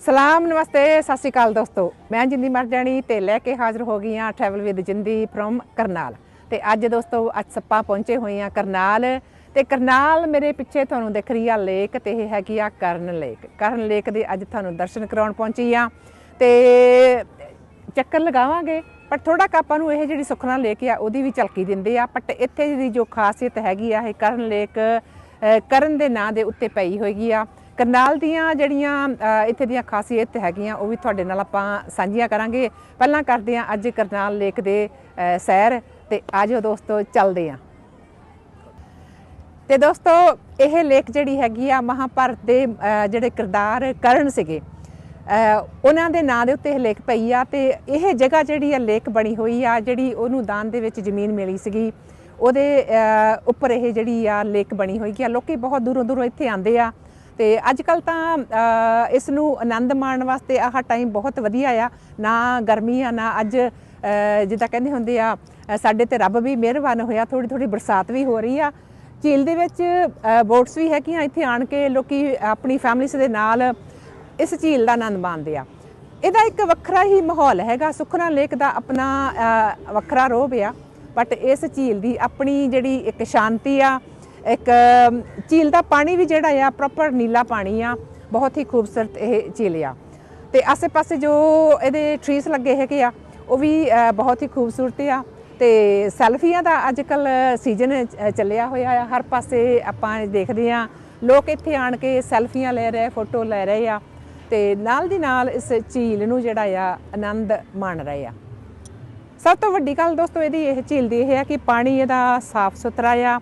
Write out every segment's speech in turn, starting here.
ਸਲਾਮ, ਨਮਸਤੇ, ਸਤਿ ਸ਼੍ਰੀ ਅਕਾਲ ਦੋਸਤੋ। ਮੈਂ ਜਿੰਦੀ ਮਰ ਜਾਣੀ ਤੇ ਲੈ ਕੇ ਹਾਜ਼ਰ ਹੋ ਗਈ ਹਾਂ travel with Jindi from Karnal. ਤੇ ਅੱਜ ਦੋਸਤੋ, ਅੱਜ ਸੱਪਾ ਪਹੁੰਚੇ ਹੋਏ ਹਾਂ ਕਰਨਾਲ। ਤੇ ਕਰਨਾਲ ਮੇਰੇ ਪਿੱਛੇ ਤੁਹਾਨੂੰ ਦਿਖ ਰਹੀ ਆ ਲੇਕ ਤੇ ਇਹ ਹੈਗੀ ਆ ਕਰਨ ਲੇਕ ਕਰਨ ਲੇਕ ਦੇ ਅੱਜ ਤੁਹਾਨੂੰ ਦਰਸ਼ਨ ਕਰਾਉਣ ਪਹੁੰਚੀ ਆ ਤੇ ਚੱਕਰ ਲਗਾਵਾਂਗੇ, ਪਰ ਥੋੜਾ ਕੁ ਆਪਾਂ ਨੂੰ ਇਹ ਜਿਹੜੀ ਸੁਖਨਾ ਲੇਕ ਆ, ਉਹਦੀ ਵੀ ਝਲਕੀ ਦਿੰਦੇ ਆ। ਬਟ ਇੱਥੇ ਦੀ ਜੋ ਖਾਸੀਅਤ ਹੈਗੀ ਆ, ਇਹ ਕਰਨ ਲੇਕ ਕਰਨ ਦੇ ਨਾਂ ਦੇ ਉੱਤੇ ਪਈ ਹੋਏਗੀ ਆ। ਕਰਨਾਲ ਦੀਆਂ ਜਿਹੜੀਆਂ ਇੱਥੇ ਦੀਆਂ ਖਾਸੀਅਤ ਹੈਗੀਆਂ ਉਹ ਵੀ ਤੁਹਾਡੇ ਨਾਲ ਆਪਾਂ ਸਾਂਝੀਆਂ ਕਰਾਂਗੇ। ਪਹਿਲਾਂ ਕਰਦੇ ਆ ਅੱਜ ਕਰਨਾਲ ਲੇਕ ਦੇ ਅ, ਸੈਰ ਤੇ ਆਜੋ ਦੋਸਤੋ ਚੱਲਦੇ ਆ ਤੇ ਦੋਸਤੋ ਇਹ ਲੇਕ ਜਿਹੜੀ ਹੈਗੀ ਆ ਮਹਾਭਾਰਤ ਦੇ ਜਿਹੜੇ ਕਿਰਦਾਰ ਕਰਨ ਸੀਗੇ ਉਹਨਾਂ ਦੇ ਨਾਂ ਦੇ ਉੱਤੇ ਇਹ ਲੇਕ ਪਈ ਆ ਤੇ ਇਹ ਜਗ੍ਹਾ ਜਿਹੜੀ ਆ ਲੇਕ ਬਣੀ ਹੋਈ ਆ ਜਿਹੜੀ ਉਹਨੂੰ ਦਾਨ ਦੇ ਵਿੱਚ ਜ਼ਮੀਨ ਮਿਲੀ ਸੀਗੀ। ਉਹਦੇ ਉੱਪਰ ਇਹ ਜਿਹੜੀ ਆ ਲੇਕ ਬਣੀ ਹੋਈ ਆ। ਲੋਕੀ ਬਹੁਤ ਦੂਰੋਂ ਦੂਰੋਂ ਇੱਥੇ ਆਉਂਦੇ ਆ। ਤੇ ਅੱਜ ਕੱਲ ਤਾਂ ਇਸ ਨੂੰ ਆਨੰਦ ਮਾਣਨ ਵਾਸਤੇ ਆਹ ਟਾਈਮ ਬਹੁਤ ਵਧੀਆ ਆ। ਨਾ ਗਰਮੀ ਆ, ਨਾ ਅੱਜ ਜਿੱਦਾਂ ਕਹਿੰਦੇ ਹੁੰਦੇ ਆ ਸਾਡੇ ਤੇ ਰੱਬ ਵੀ ਮਿਹਰਬਾਨ ਹੋਇਆ ਥੋੜੀ ਥੋੜੀ ਬਰਸਾਤ ਵੀ ਹੋ ਰਹੀ ਆ। ਝੀਲ ਦੇ ਵਿੱਚ ਬੋਟਸ ਵੀ ਹੈਗੀਆਂ, ਇੱਥੇ ਆਣ ਕੇ ਲੋਕੀ ਆਪਣੀ ਫੈਮਿਲੀਸ ਦੇ ਨਾਲ ਇਸ ਝੀਲ ਦਾ ਆਨੰਦ ਮਾਣਦੇ ਆ। ਇਹਦਾ ਇੱਕ ਵੱਖਰਾ ਹੀ ਮਾਹੌਲ ਹੈਗਾ, ਸੁਖਨਾ ਲੇਕ ਦਾ ਆਪਣਾ ਵੱਖਰਾ ਰੋਬ ਆ ਬਟ ਇਸ ਝੀਲ ਦੀ ਆਪਣੀ ਜਿਹੜੀ ਇੱਕ ਸ਼ਾਂਤੀ ਆ ਇੱਕ ਝੀਲ ਦਾ ਪਾਣੀ ਵੀ ਜਿਹੜਾ ਆ ਪ੍ਰੋਪਰ ਨੀਲਾ ਪਾਣੀ ਆ, ਬਹੁਤ ਹੀ ਖੂਬਸੂਰਤ ਇਹ ਝੀਲ ਆ। ਤੇ ਆਸੇ-ਪਾਸੇ ਜੋ ਇਹਦੇ ਟਰੀਸ ਲੱਗੇ ਹੈਗੇ ਆ, ਉਹ ਵੀ ਬਹੁਤ ਹੀ ਖੂਬਸੂਰਤ ਆ। ਤੇ ਸੈਲਫੀਆਂ ਦਾ ਅੱਜ ਕੱਲ ਸੀਜ਼ਨ ਚੱਲਿਆ ਹੋਇਆ ਆ। ਹਰ ਪਾਸੇ ਆਪਾਂ ਦੇਖਦੇ ਆ, ਲੋਕ ਇੱਥੇ ਆਣ ਕੇ ਸੈਲਫੀਆਂ ਲੈ ਰਹੇ, ਫੋਟੋ ਲੈ ਰਹੇ ਆ। ਤੇ ਨਾਲ ਦੀ ਨਾਲ ਇਸ ਝੀਲ ਨੂੰ ਜਿਹੜਾ ਆ, ਆਨੰਦ ਮਾਣ ਰਹੇ ਆ। ਸਭ ਤੋਂ ਵੱਡੀ ਗੱਲ ਦੋਸਤੋ ਇਹਦੀ ਇਹ ਝੀਲ ਦੀ ਇਹ ਹੈ ਕਿ ਪਾਣੀ ਇਹਦਾ ਸਾਫ਼ ਸੁਥਰਾ ਆ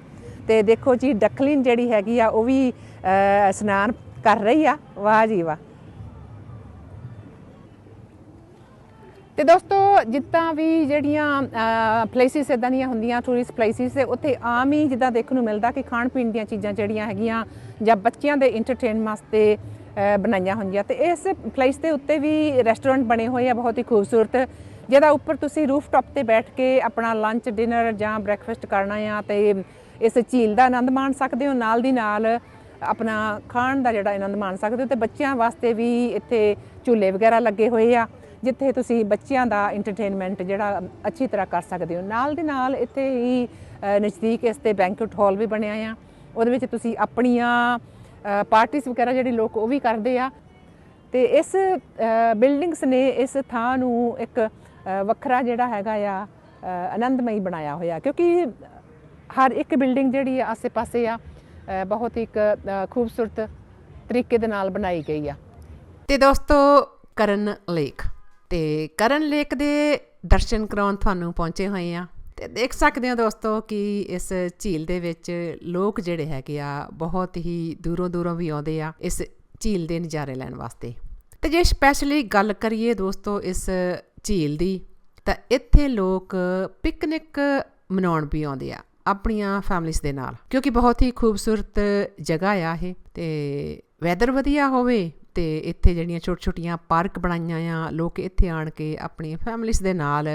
ਤੇ ਦੇਖੋ ਜੀ, ਡਕਲਿਨ ਜਿਹੜੀ ਹੈਗੀ ਆ, ਉਹ ਵੀ ਇਸ਼ਨਾਨ ਕਰ ਰਹੀ ਆ। ਵਾਹ ਜੀ ਵਾਹ। ਤੇ ਦੋਸਤੋ, ਜਿੱਦਾਂ ਵੀ ਜਿਹੜੀਆਂ ਪਲੇਸਿਸ ਇਦਾਂ ਦੀਆਂ ਹੁੰਦੀਆਂ ਟੂਰਿਸਟ ਪਲੇਸਿਸ ਤੇ ਉੱਥੇ ਆਮ ਹੀ ਜਿੱਦਾਂ ਦੇਖਣ ਨੂੰ ਮਿਲਦਾ ਕਿ ਖਾਣ ਪੀਣ ਦੀਆਂ ਚੀਜ਼ਾਂ ਜਿਹੜੀਆਂ ਹੈਗੀਆਂ, ਜਾਂ ਬੱਚਿਆਂ ਦੇ ਐਂਟਰਟੇਨ ਵਾਸਤੇ ਬਣਾਈਆਂ ਹੁੰਦੀਆਂ। ਤੇ ਇਸ ਪਲੇਸ ਦੇ ਉੱਤੇ ਵੀ ਰੈਸਟੋਰੈਂਟ ਬਣੇ ਹੋਏ ਆ, ਬਹੁਤ ਹੀ ਖੂਬਸੂਰਤ। ਜਿਹਦਾ ਉੱਪਰ ਤੁਸੀਂ ਰੂਫ ਟਾਪ ਤੇ ਬੈਠ ਕੇ ਆਪਣਾ ਲੰਚ ਡਿਨਰ ਜਾਂ ਬ੍ਰੈਕਫਾਸਟ ਕਰਨਾ ਆ, ਤੇ ਇਸ ਝੀਲ ਦਾ ਆਨੰਦ ਮਾਣ ਸਕਦੇ ਹੋ, ਨਾਲ ਦੀ ਨਾਲ ਆਪਣਾ ਖਾਣ ਦਾ ਜਿਹੜਾ ਆਨੰਦ ਮਾਣ ਸਕਦੇ ਹੋ ਤੇ ਬੱਚਿਆਂ ਵਾਸਤੇ ਵੀ ਇੱਥੇ ਝੂਲੇ ਵਗੈਰਾ ਲੱਗੇ ਹੋਏ ਆ, ਜਿੱਥੇ ਤੁਸੀਂ ਬੱਚਿਆਂ ਦਾ ਐਂਟਰਟੇਨਮੈਂਟ ਜਿਹੜਾ ਅੱਛੀ ਤਰ੍ਹਾਂ ਕਰ ਸਕਦੇ ਹੋ। ਨਾਲ ਦੇ ਨਾਲ ਇੱਥੇ ਹੀ ਨਜ਼ਦੀਕ ਇਸ ਤੇ ਬੈਂਕਟ ਹਾਲ ਵੀ ਬਣਿਆ ਆ, ਉਹਦੇ ਵਿੱਚ ਤੁਸੀਂ ਆਪਣੀਆਂ ਪਾਰਟੀਆਂ ਵਗੈਰਾ ਜਿਹੜੇ ਲੋਕ ਉਹ ਵੀ ਕਰਦੇ ਆ। ਤੇ ਇਸ ਬਿਲਡਿੰਗਸ ਨੇ ਇਸ ਥਾਂ ਨੂੰ ਇੱਕ ਵੱਖਰਾ ਜਿਹੜਾ ਹੈਗਾ ਆ ਆਨੰਦਮਈ ਬਣਾਇਆ ਹੋਇਆ, ਕਿਉਂਕਿ ਹਰ ਇੱਕ ਬਿਲਡਿੰਗ ਜਿਹੜੀ ਆ ਆਸੇ-ਪਾਸੇ ਆ ਬਹੁਤ ਹੀ ਇੱਕ ਖੂਬਸੂਰਤ ਤਰੀਕੇ ਦੇ ਨਾਲ ਬਣਾਈ ਗਈ ਆ। ਤੇ ਦੋਸਤੋ, ਕਰਨ ਲੇਕ ਤੇ ਕਰਨ ਲੇਕ ਦੇ ਦਰਸ਼ਨ ਕਰਾਉਣ ਤੁਹਾਨੂੰ ਪਹੁੰਚੇ ਹੋਏ ਆ। ਤੇ ਦੇਖ ਸਕਦੇ ਹੋ ਦੋਸਤੋ ਕਿ ਇਸ ਝੀਲ ਦੇ ਵਿੱਚ ਲੋਕ ਜਿਹੜੇ ਹੈਗੇ ਆ, ਬਹੁਤ ਹੀ ਦੂਰੋਂ ਦੂਰੋਂ ਵੀ ਆਉਂਦੇ ਆ ਇਸ ਝੀਲ ਦੇ ਨਜ਼ਾਰੇ ਲੈਣ ਵਾਸਤੇ। ਤੇ ਜੇ ਸਪੈਸ਼ਲੀ ਗੱਲ ਕਰੀਏ ਦੋਸਤੋ ਇਸ ਝੀਲ ਦੀ, ਤਾਂ ਇੱਥੇ ਲੋਕ ਪਿਕਨਿਕ ਮਨਾਉਣ ਵੀ ਆਉਂਦੇ ਆ। ਆਪਣੀਆਂ ਫੈਮਿਲੀਆਂ ਦੇ ਨਾਲ। ਕਿਉਂਕਿ ਬਹੁਤ ਹੀ ਖੂਬਸੂਰਤ ਜਗ੍ਹਾ ਆ ਇਹ ਤੇ ਵੈਦਰ ਵਧੀਆ ਹੋਵੇ ਤੇ ਇੱਥੇ ਜਿਹੜੀਆਂ ਛੋਟ ਛੋਟੀਆਂ ਪਾਰਕ ਬਣਾਈਆਂ ਆ, ਲੋਕ ਇੱਥੇ ਆਣ ਕੇ ਆਪਣੀ ਫੈਮਿਲੀਆਂ ਦੇ ਨਾਲ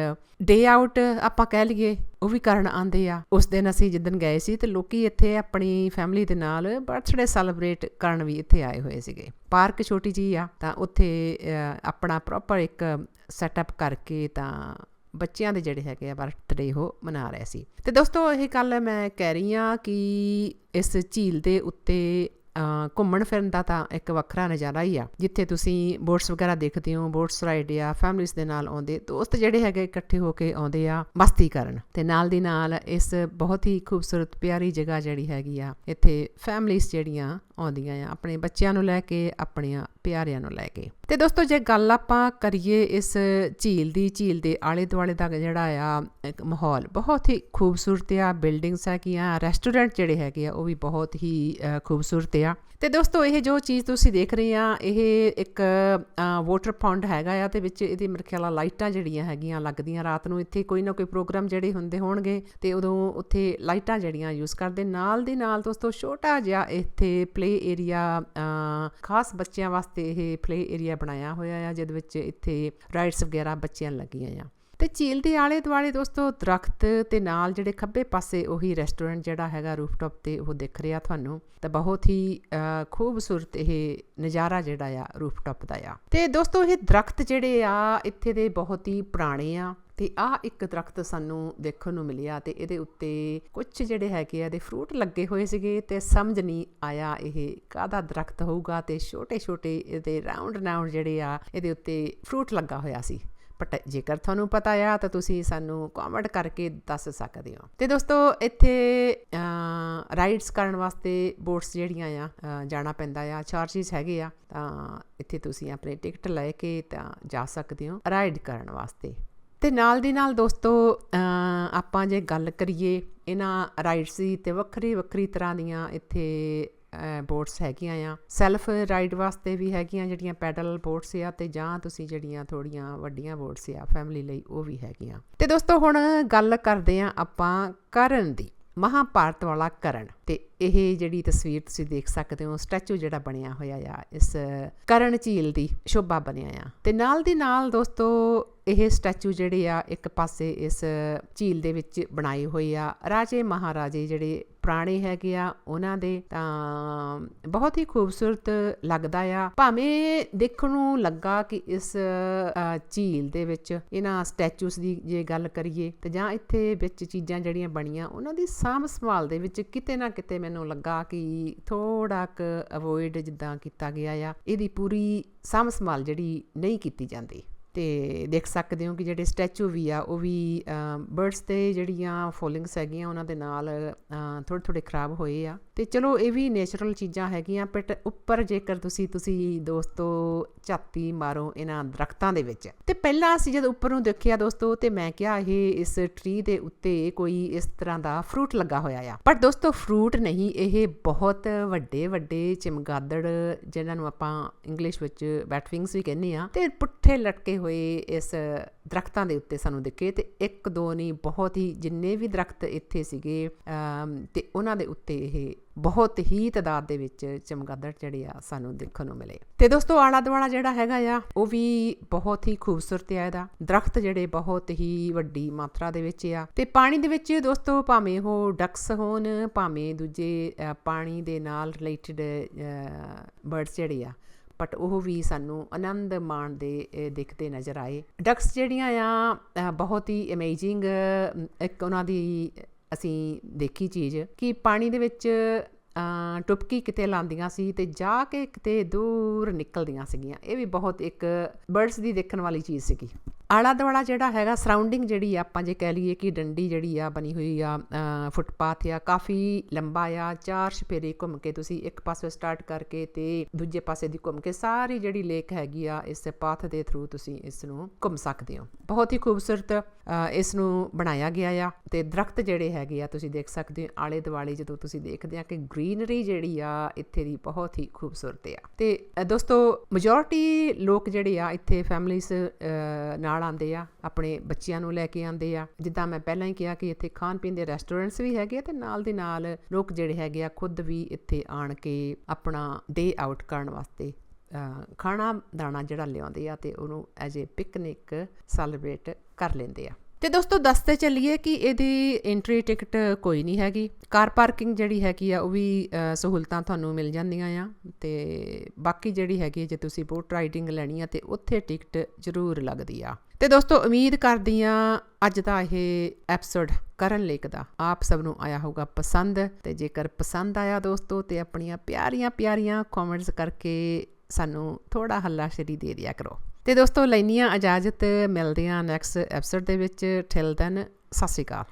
ਡੇ ਆਊਟ ਆਪਾਂ ਕਹਿ ਲਈਏ, ਉਹ ਵੀ ਕਰਨ ਆਉਂਦੇ ਆ। ਉਸ ਦਿਨ ਅਸੀਂ ਜਿੱਦਣ ਗਏ ਸੀ ਤੇ ਲੋਕੀ ਇੱਥੇ ਆਪਣੀ ਫੈਮਿਲੀ ਦੇ ਨਾਲ ਬਰਥਡੇ ਸੈਲੀਬ੍ਰੇਟ ਕਰਨ ਵੀ ਇੱਥੇ ਆਏ ਹੋਏ ਸੀਗੇ। ਪਾਰਕ ਛੋਟੀ ਜੀ ਆ ਤਾਂ ਉੱਥੇ ਆਪਣਾ ਪ੍ਰੋਪਰ ਇੱਕ ਸੈਟਅਪ ਕਰਕੇ ਤਾਂ ਬੱਚਿਆਂ ਦੇ ਜਿਹੜੇ ਹੈਗੇ ਆ ਬਰਥਡੇ ਉਹ ਮਨਾ ਰਹੇ ਸੀ। ਤੇ ਦੋਸਤੋ, ਇਹ ਗੱਲ ਮੈਂ ਕਹਿ ਰਹੀ ਆ ਕਿ ਇਸ ਝੀਲ ਦੇ ਉੱਤੇ ਘੁੰਮਣ ਫਿਰਨ ਦਾ ਤਾਂ ਇੱਕ ਵੱਖਰਾ ਨਜ਼ਾਰਾ ਹੀ ਆ, ਜਿੱਥੇ ਤੁਸੀਂ ਬੋਟਸ ਵਗੈਰਾ ਦੇਖਦੇ ਹੋ, ਬੋਟਸ ਰਾਈਡ ਆ, ਫੈਮਿਲੀਜ਼ ਦੇ ਨਾਲ ਆਉਂਦੇ, ਦੋਸਤ ਜਿਹੜੇ ਹੈਗੇ ਇਕੱਠੇ ਹੋ ਕੇ ਆਉਂਦੇ ਆ ਮਸਤੀ ਕਰਨ। ਤੇ ਨਾਲ ਦੀ ਨਾਲ ਇਸ ਬਹੁਤ ਹੀ ਖੂਬਸੂਰਤ, ਪਿਆਰੀ ਜਗ੍ਹਾ ਜਿਹੜੀ ਹੈਗੀ ਆ, ਇੱਥੇ ਫੈਮਿਲੀਜ਼ ਜਿਹੜੀਆਂ ਆਉਂਦੀਆਂ ਆ, ਆਪਣੇ ਬੱਚਿਆਂ ਨੂੰ ਲੈ ਕੇ, ਆਪਣੀਆਂ ਪਿਆਰਿਆਂ ਨੂੰ ਲੈ ਕੇ। ਤੇ ਦੋਸਤੋ, ਜੇ ਗੱਲ ਆਪਾਂ ਕਰੀਏ ਇਸ ਝੀਲ ਦੀ, ਝੀਲ ਦੇ ਆਲੇ ਦੁਆਲੇ ਦਾ ਜਿਹੜਾ ਆ ਮਾਹੌਲ, ਬਹੁਤ ਹੀ ਖੂਬਸੂਰਤ ਆ, ਬਿਲਡਿੰਗਸ ਹੈਗੀਆਂ, ਰੈਸਟੋਰੈਂਟ ਜਿਹੜੇ ਹੈਗੇ ਆ, ਉਹ ਵੀ ਬਹੁਤ ਹੀ ਖੂਬਸੂਰਤ ਆ। ਤੇ ਦੋਸਤੋ, ਇਹ ਜੋ ਚੀਜ਼ ਤੁਸੀਂ ਦੇਖ ਰਹੇ ਆ, ਇਹ ਇੱਕ ਵਾਟਰ ਪੌਂਡ ਹੈਗਾ ਆ, ਤੇ ਵਿੱਚ ਇਹਦੇ ਮੇਰੇ ਖਿਆਲ ਨਾਲ ਲਾਈਟਾਂ ਜਿਹੜੀਆਂ ਹੈਗੀਆਂ, ਲੱਗਦੀਆਂ ਰਾਤ ਨੂੰ, ਇੱਥੇ ਕੋਈ ਨਾ ਕੋਈ ਪ੍ਰੋਗਰਾਮ ਜਿਹੜੇ ਹੁੰਦੇ ਹੋਣਗੇ, ਤੇ ਉਦੋਂ ਉੱਥੇ ਲਾਈਟਾਂ ਜਿਹੜੀਆਂ ਯੂਜ਼ ਕਰਦੇ। ਨਾਲ ਦੀ ਨਾਲ ਦੋਸਤੋ, ਛੋਟਾ ਜਿਹਾ ਇੱਥੇ ਪਲੇ ਏਰੀਆ ਖਾਸ ਬੱਚਿਆਂ ਵਾਸਤੇ ਇਹ ਪਲੇ ਏਰੀਆ ਬਣਾਇਆ ਹੋਇਆ ਆ, ਜਿਹਦੇ ਵਿੱਚ ਇੱਥੇ ਰਾਈਡਸ ਵਗੈਰਾ ਬੱਚਿਆਂ ਲੱਗੀਆਂ ਆ। ਤੇ ਝੀਲ ਦੇ ਆਲੇ ਦੁਆਲੇ ਦੋਸਤੋ, ਦਰਖਤ ਤੇ ਨਾਲ ਜਿਹੜੇ ਖੱਬੇ ਪਾਸੇ ਉਹੀ ਰੈਸਟੋਰੈਂਟ ਜਿਹੜਾ ਹੈਗਾ ਰੂਫਟਾਪ ਤੇ ਉਹ ਦਿਖ ਰਿਹਾ ਤੁਹਾਨੂੰ। ਤਾਂ ਬਹੁਤ ਹੀ ਖੂਬਸੂਰਤ ਇਹ ਨਜ਼ਾਰਾ ਜਿਹੜਾ ਆ ਰੂਫਟਾਪ ਦਾ ਆ। ਤੇ ਦੋਸਤੋ, ਇਹ ਦਰਖਤ ਜਿਹੜੇ ਆ, ਇੱਥੇ ਦੇ ਬਹੁਤ ਹੀ ਪੁਰਾਣੇ ਆ। ਤੇ ਆ ਇੱਕ ਦਰਖਤ ਸਾਨੂੰ ਦੇਖਣ ਨੂੰ ਮਿਲਿਆ ਤੇ ਇਹਦੇ ਉੱਤੇ ਕੁਝ ਜਿਹੜੇ ਹੈਗੇ ਆ ਦੇ ਫਰੂਟ ਲੱਗੇ ਹੋਏ ਸੀਗੇ ਤੇ ਸਮਝ ਨਹੀਂ ਆਇਆ ਇਹ ਕਾਹਦਾ ਦਰਖਤ ਹੋਊਗਾ ਤੇ ਛੋਟੇ ਛੋਟੇ ਇਹਦੇ ਰਾਉਂਡ ਰਾਉਂਡ ਜਿਹੜੇ ਆ, ਇਹਦੇ ਉੱਤੇ ਫਰੂਟ ਲੱਗਾ ਹੋਇਆ ਸੀ। ਬਟ ਜੇਕਰ ਤੁਹਾਨੂੰ ਪਤਾ ਆ ਤਾਂ ਤੁਸੀਂ ਸਾਨੂੰ ਕਮੈਂਟ ਕਰਕੇ ਦੱਸ ਸਕਦੇ ਹੋ। ਤੇ ਦੋਸਤੋ, ਇੱਥੇ ਰਾਈਡਸ ਕਰਨ ਵਾਸਤੇ ਬੋਟਸ ਜਿਹੜੀਆਂ ਆ ਜਾਣਾ ਪੈਂਦਾ ਆ ਚਾਰजेस ਹੈਗੇ ਆ, ਤਾਂ ਇੱਥੇ ਤੁਸੀਂ ਆਪਣੇ ਟਿਕਟ ਲੈ ਕੇ ਤਾਂ ਜਾ ਸਕਦੇ ਹੋ ਰਾਈਡ ਕਰਨ ਵਾਸਤੇ। ਤੇ ਨਾਲ ਦੀ ਨਾਲ ਦੋਸਤੋ ਆਪਾਂ ਜੇ ਗੱਲ ਕਰੀਏ, ਇਹਨਾਂ ਰਾਈਡਸ ਦੀ ਤੇ ਵੱਖਰੀ ਵੱਖਰੀ ਤਰ੍ਹਾਂ ਦੀਆਂ ਇੱਥੇ ਬੋਟਸ ਹੈਗੀਆਂ ਆ। ਸੈਲਫ ਰਾਈਡ ਵਾਸਤੇ ਵੀ ਹੈਗੀਆਂ ਜਿਹੜੀਆਂ ਪੈਡਲ ਬੋਟਸ ਆ ਤੇ ਜਾਂ ਤੁਸੀਂ ਜਿਹੜੀਆਂ ਥੋੜੀਆਂ ਵੱਡੀਆਂ ਬੋਟਸ ਆ ਫੈਮਿਲੀ ਲਈ ਉਹ ਵੀ ਹੈਗੀਆਂ। ਤੇ ਦੋਸਤੋ, ਹੁਣ ਗੱਲ ਕਰਦੇ ਆ ਆਪਾਂ ਕਰਨ ਦੀ, ਮਹਾਭਾਰਤ ਵਾਲਾ ਕਰਨ। ਤੇ ਇਹ ਜਿਹੜੀ ਤਸਵੀਰ ਤੁਸੀਂ ਦੇਖ ਸਕਦੇ ਹੋ, ਸਟੈਚੂ ਜਿਹੜਾ ਬਣਿਆ ਹੋਇਆ ਆ, ਇਸ ਕਰਨ ਝੀਲ ਦੀ ਸ਼ੋਭਾ ਬਣਿਆ ਆ। ਤੇ ਨਾਲ ਦੀ ਨਾਲ ਦੋਸਤੋ, ਇਹ ਸਟੈਚੂ ਜਿਹੜੇ ਆ, ਇੱਕ ਪਾਸੇ ਇਸ ਝੀਲ ਦੇ ਵਿੱਚ ਬਣਾਏ ਹੋਏ ਆ। ਰਾਜੇ ਮਹਾਰਾਜੇ ਜਿਹੜੇ ਪੁਰਾਣੇ ਹੈਗੇ ਆ, ਉਹਨਾਂ ਦੇ ਤਾਂ ਬਹੁਤ ਹੀ ਖੂਬਸੂਰਤ ਲੱਗਦਾ ਆ। ਭਾਵੇਂ ਦੇਖਣ ਨੂੰ ਲੱਗਾ ਕਿ ਇਸ ਝੀਲ ਦੇ ਵਿੱਚ ਇਹਨਾਂ ਸਟੈਚੂਸ ਦੀ ਜੇ ਗੱਲ ਕਰੀਏ, ਤੇ ਜਾਂ ਇੱਥੇ ਵਿੱਚ ਚੀਜ਼ਾਂ ਜਿਹੜੀਆਂ ਬਣੀਆਂ, ਉਹਨਾਂ ਦੀ ਸਾਂਭ ਸੰਭਾਲ ਦੇ ਵਿੱਚ ਕਿਤੇ ਨਾ ਕਿਤੇ ਮੈਨੂੰ ਲੱਗਾ ਕਿ ਥੋੜਾ ਕੁ ਅਵੋਇਡ ਜਿੱਦਾਂ ਕੀਤਾ ਗਿਆ ਆ, ਇਹਦੀ ਪੂਰੀ ਸਾਂਭ ਸੰਭਾਲ ਜਿਹੜੀ ਨਹੀਂ ਕੀਤੀ ਜਾਂਦੀ। ਤੇ ਦੇਖ ਸਕਦੇ ਹੋ ਕਿ ਜਿਹੜੇ ਸਟੈਚੂ ਵੀ ਆ, ਉਹ ਵੀ ਬਰਡਸ ਤੇ ਜਿਹੜੀਆਂ ਫੋਲਿੰਗਸ ਹੈਗੀਆਂ, ਉਹਨਾਂ ਦੇ ਨਾਲ ਥੋੜੇ ਥੋੜੇ ਖਰਾਬ ਹੋਏ ਆ। ਤੇ ਚਲੋ, ਇਹ ਵੀ ਨੇਚਰਲ ਚੀਜ਼ਾਂ ਹੈਗੀਆਂ, ਬਟ ਉੱਪਰ ਜੇਕਰ ਤੁਸੀਂ ਤੁਸੀਂ ਦੋਸਤੋ, ਝਾਤੀ ਮਾਰੋ ਇਹਨਾਂ ਦਰਖਤਾਂ ਦੇ ਵਿੱਚ। ਤੇ ਪਹਿਲਾਂ ਅਸੀਂ ਜਦ ਉੱਪਰ ਨੂੰ ਦੇਖਿਆ ਦੋਸਤੋ, ਤੇ ਮੈਂ ਕਿਹਾ ਇਹ ਇਸ ਟਰੀ ਦੇ ਉੱਤੇ ਕੋਈ ਇਸ ਤਰ੍ਹਾਂ ਦਾ ਫਰੂਟ ਲੱਗਾ ਹੋਇਆ ਆ। ਪਰ ਦੋਸਤੋ ਫਰੂਟ ਨਹੀਂ, ਇਹ ਬਹੁਤ ਵੱਡੇ ਵੱਡੇ ਚਮਗਾਦੜ, ਜਿਹਨਾਂ ਨੂੰ ਆਪਾਂ ਇੰਗਲਿਸ਼ ਵਿੱਚ ਬੈਟਵਿੰਗਸ ਵੀ ਕਹਿੰਦੇ ਆ, ਤੇ ਪੁੱਠੇ ਲਟਕੇ ਹੋਏ ਇਸ ਦਰਖਤਾਂ ਦੇ ਉੱਤੇ ਸਾਨੂੰ ਦਿਖੇ ਤੇ ਇੱਕ ਦੋ ਨਹੀਂ ਬਹੁਤ ਹੀ ਜਿੰਨੇ ਵੀ ਦਰਖਤ ਇੱਥੇ ਸੀਗੇ ਅਮ, ਤੇ ਉਹਨਾਂ ਦੇ ਉੱਤੇ ਇਹ ਬਹੁਤ ਹੀ ਤਦਾਦ ਦੇ ਵਿੱਚ ਚਮਗਾਦੜ ਜਿਹੜੇ ਆ ਸਾਨੂੰ ਦੇਖਣ ਨੂੰ ਮਿਲੇ। ਤੇ ਦੋਸਤੋ ਆਲਾ ਦੁਆਲਾ ਜਿਹੜਾ ਹੈਗਾ ਆ ਉਹ ਵੀ ਬਹੁਤ ਹੀ ਖੂਬਸੂਰਤ ਆ ਇਹਦਾ। ਦਰਖਤ ਜਿਹੜੇ ਬਹੁਤ ਹੀ ਵੱਡੀ ਮਾਤਰਾ ਦੇ ਵਿੱਚ ਆ। ਤੇ ਪਾਣੀ ਦੇ ਵਿੱਚ ਦੋਸਤੋ ਭਾਵੇਂ ਉਹ ਡਕਸ ਹੋਣ ਭਾਵੇਂ ਦੂਜੇ ਪਾਣੀ ਦੇ ਨਾਲ ਰਿਲੇਟਡ ਬਰਡਸ ਜਿਹੜੇ ਆ ਬਟ ਉਹ ਵੀ ਸਾਨੂੰ ਆਨੰਦ ਮਾਣਦੇ ਅ, ਦਿਖਦੇ ਨਜ਼ਰ ਆਏ। ਡਕਸ ਜਿਹੜੀਆਂ ਆ ਬਹੁਤ ਹੀ ਅਮੇਜ਼ਿੰਗ ਇੱਕ ਉਹਨਾਂ ਦੀ ਅਸੀਂ ਦੇਖੀ ਚੀਜ਼ ਕਿ ਪਾਣੀ ਦੇ ਵਿੱਚ ਅ, ਟੁਪਕੀ ਕਿਤੇ ਲਾਉਂਦੀਆਂ ਸੀ ਤੇ ਜਾ ਕੇ ਕਿਤੇ ਦੂਰ ਨਿਕਲਦੀਆਂ ਸੀਗੀਆਂ। ਇਹ ਵੀ ਬਹੁਤ ਇੱਕ ਬਰਡਸ ਦੀ ਦੇਖਣ ਵਾਲੀ ਚੀਜ਼ ਸੀਗੀ। ਆਲਾ ਦੁਆਲਾ ਜਿਹੜਾ ਹੈਗਾ ਸਰਾਊਂਡਿੰਗ ਜਿਹੜੀ ਆ, ਆਪਾਂ ਜੇ ਕਹਿ ਲਈਏ ਕਿ ਡੰਡੀ ਜਿਹੜੀ ਆ ਬਣੀ ਹੋਈ ਆ ਫੁੱਟਪਾਥ ਆ ਕਾਫੀ ਲੰਬਾ ਆ ਚਾਰ ਛਪੇਰੇ ਘੁੰਮ ਕੇ ਤੁਸੀਂ ਇੱਕ ਪਾਸੇ ਸਟਾਰਟ ਕਰਕੇ ਤੇ ਦੂਜੇ ਪਾਸੇ ਦੀ ਘੁੰਮ ਕੇ ਸਾਰੀ ਜਿਹੜੀ ਲੇਕ ਹੈਗੀ ਆ ਇਸ ਪਾਥ ਦੇ ਥਰੂ ਤੁਸੀਂ ਇਸ ਨੂੰ ਘੁੰਮ ਸਕਦੇ ਹੋ। ਬਹੁਤ ਹੀ ਖੂਬਸੂਰਤ ਇਸ ਨੂੰ ਬਣਾਇਆ ਗਿਆ ਆ ਤੇ ਦਰਖਤ ਜਿਹੜੇ ਹੈਗੇ ਆ ਤੁਸੀਂ ਦੇਖ ਸਕਦੇ ਹੋ ਆਲੇ ਦੁਆਲੇ ਜਦੋਂ ਤੁਸੀਂ ਦੇਖਦੇ ਆ ਕਿ ਗ੍ਰੀਨਰੀ ਜਿਹੜੀ ਆ ਇੱਥੇ ਦੀ ਬਹੁਤ ਹੀ ਖੂਬਸੂਰਤ ਆ। ਤੇ ਦੋਸਤੋ ਮੈਜੋਰਟੀ ਲੋਕ ਜਿਹੜੇ ਆ ਇੱਥੇ ਫੈਮਲੀਜ਼ ਨਾਲ ਨਾਲ ਆਉਂਦੇ ਆ, ਆਪਣੇ ਬੱਚਿਆਂ ਨੂੰ ਲੈ ਕੇ ਆਉਂਦੇ ਆ। ਜਿੱਦਾਂ ਮੈਂ ਪਹਿਲਾਂ ਹੀ ਕਿਹਾ ਕਿ ਇੱਥੇ ਖਾਣ ਪੀਣ ਦੇ ਰੈਸਟੋਰੈਂਟਸ ਵੀ ਹੈਗੇ ਆ ਤੇ ਨਾਲ ਦੇ ਨਾਲ ਲੋਕ ਜਿਹੜੇ ਹੈਗੇ ਆ ਖੁਦ ਵੀ ਇੱਥੇ ਆਣ ਕੇ ਆਪਣਾ ਡੇ ਆਊਟ ਕਰਨ ਵਾਸਤੇ ਖਾਣਾ ਦਾਣਾ ਜਿਹੜਾ ਲਿਆਉਂਦੇ ਆ ਤੇ ਉਹਨੂੰ ਐਜ਼ ਅ ਪਿਕਨਿਕ ਸੈਲੀਬ੍ਰੇਟ ਕਰ ਲੈਂਦੇ ਆ। ਤੇ ਦੋਸਤੋ, ਦੱਸਦੇ ਚੱਲੀਏ ਕਿ ਇਹਦੀ ਐਂਟਰੀ ਟਿਕਟ ਕੋਈ ਨਹੀਂ ਹੈਗੀ। ਕਾਰ ਪਾਰਕਿੰਗ ਜਿਹੜੀ ਹੈਗੀ ਆ, ਉਹ ਵੀ ਸਹੂਲਤਾਂ ਤੁਹਾਨੂੰ ਮਿਲ ਜਾਂਦੀਆਂ ਆ। ਤੇ ਬਾਕੀ ਜਿਹੜੀ ਹੈਗੀ ਜੇ ਤੁਸੀਂ ਬੋਟ ਰਾਈਡਿੰਗ ਲੈਣੀ ਆ, ਤੇ ਉੱਥੇ ਟਿਕਟ ਜ਼ਰੂਰ ਲੱਗਦੀ ਆ। ਤੇ ਦੋਸਤੋ, ਉਮੀਦ ਕਰਦੀ ਆ, ਅੱਜ ਦਾ ਇਹ ਐਪੀਸੋਡ ਕਰਨ ਲੇਕ ਦਾ ਆਪ ਸਭ ਨੂੰ ਆਇਆ ਹੋਊਗਾ ਪਸੰਦ। ਤੇ ਜੇਕਰ ਪਸੰਦ ਆਇਆ ਦੋਸਤੋ, ਤੇ ਆਪਣੀਆਂ ਪਿਆਰੀਆਂ ਪਿਆਰੀਆਂ ਕਮੈਂਟਸ ਕਰਕੇ ਸਾਨੂੰ ਥੋੜਾ ਹੱਲਾਸ਼ਰੀ ਦੇ ਦਿਆ ਕਰੋ। ਤੇ ਦੋਸਤੋ ਲੈਨੀਆਂ ਇਜਾਜ਼ਤ ਮਿਲਦੇ ਆ ਨੈਕਸਟ ਐਪੀਸੋਡ ਦੇ ਵਿੱਚ। ਟਿਲ ਦੈਨ ਸਤਿ ਸ਼੍ਰੀ ਅਕਾਲ।